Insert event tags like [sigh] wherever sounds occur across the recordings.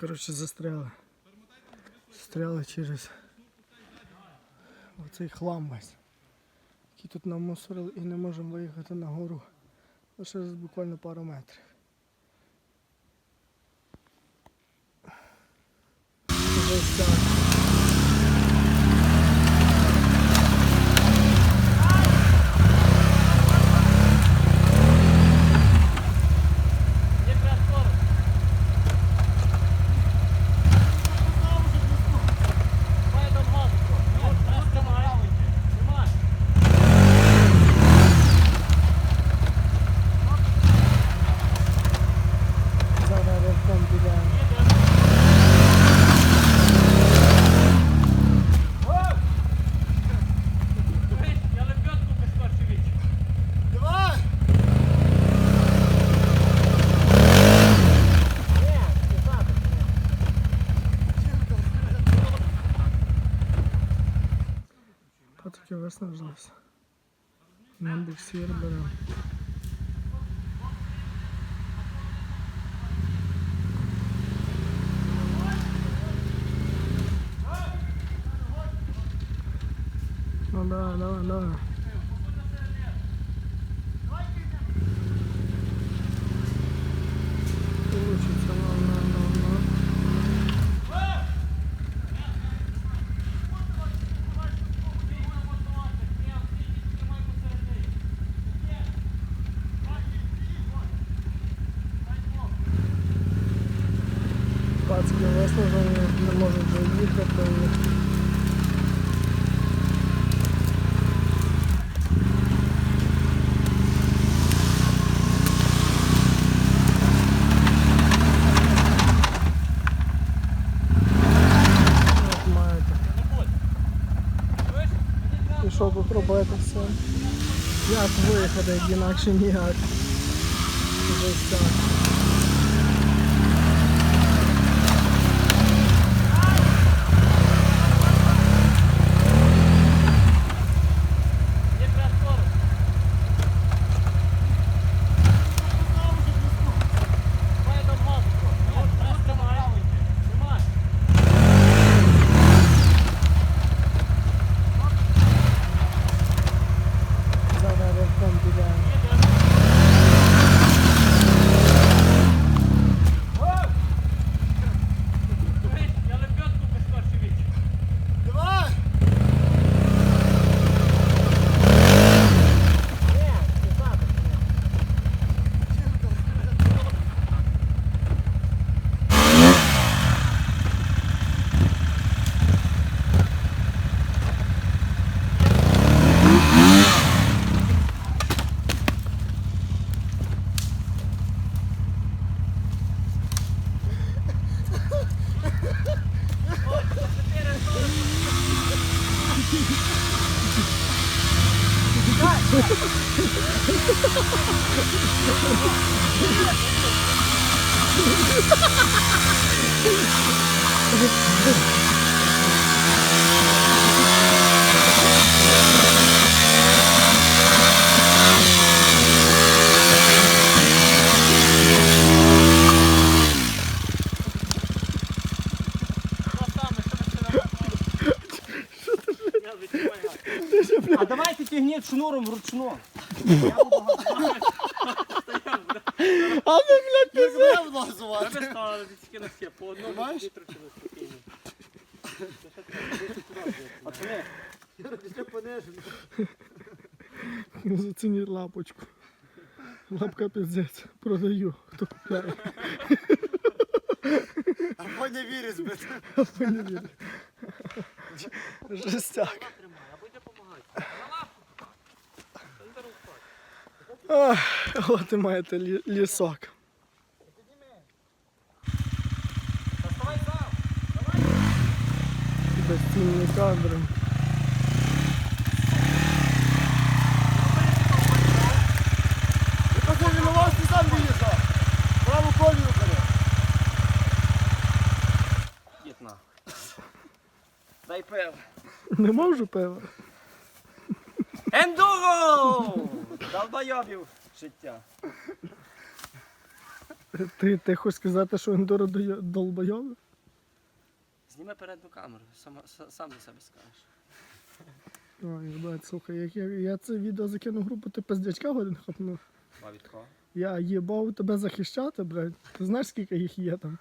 Коротше, застряли. Застряли через оцей хлам весь. Який тут намусорили і не можемо виїхати на гору. Лише буквально пару метрів. Патоки виснажилися. На буксир беремо. Ну давай, давай, давай. Пацки виснажені, не можуть доїхати. Що тут робити все? Як виїхати, інакше ніяк. Ось так. Ha ha ha ha ha! А давайте тягніть шнуром вручну. А ну, блядь, ти Треба ставити тільки на все, по одному Знаєш? літру чи не спокійно. Зацініть лапочку. Лапка піздець. Продаю. Хто купляє? Або не вірю збити. Або не вірить. Жестяк. Ах, От і маєте лі- лісок. Безцінні кадри. Пацан, він вас не сам виїжджав. Праву колію бере. Дай пиво. Не можу пива. Ендуро! Долбойобів життя. Ти, ти хочеш сказати, що ендуро долбойовий? Зніми передню камеру, сама, с- сам за себе скажеш. Ой, єбать, слухай, як я, я це відео закину в групу, ти пиздячка годин хапнув. А від кого? Я їбав тебе захищати, блядь. Ти знаєш, скільки їх є там?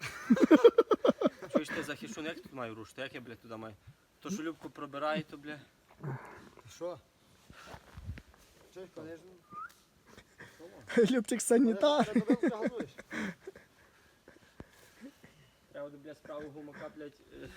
Чуєш ти захищу, ну як тут маю рушити? Як я, блядь, туди маю? То, що Любку пробирає, то, бля. Що? Чуєш, конечно. [laughs] Любчик санітар. Ти тебе вже. Треба, буде, бля, справу гумака, блядь. е,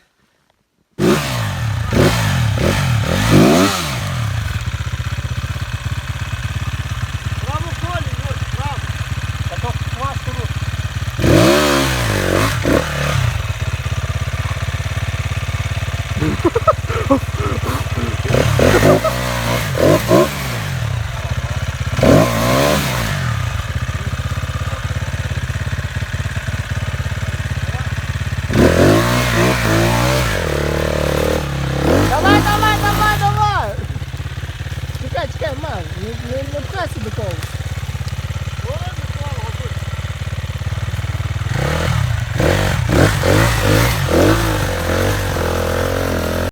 mouth. You, you, you press.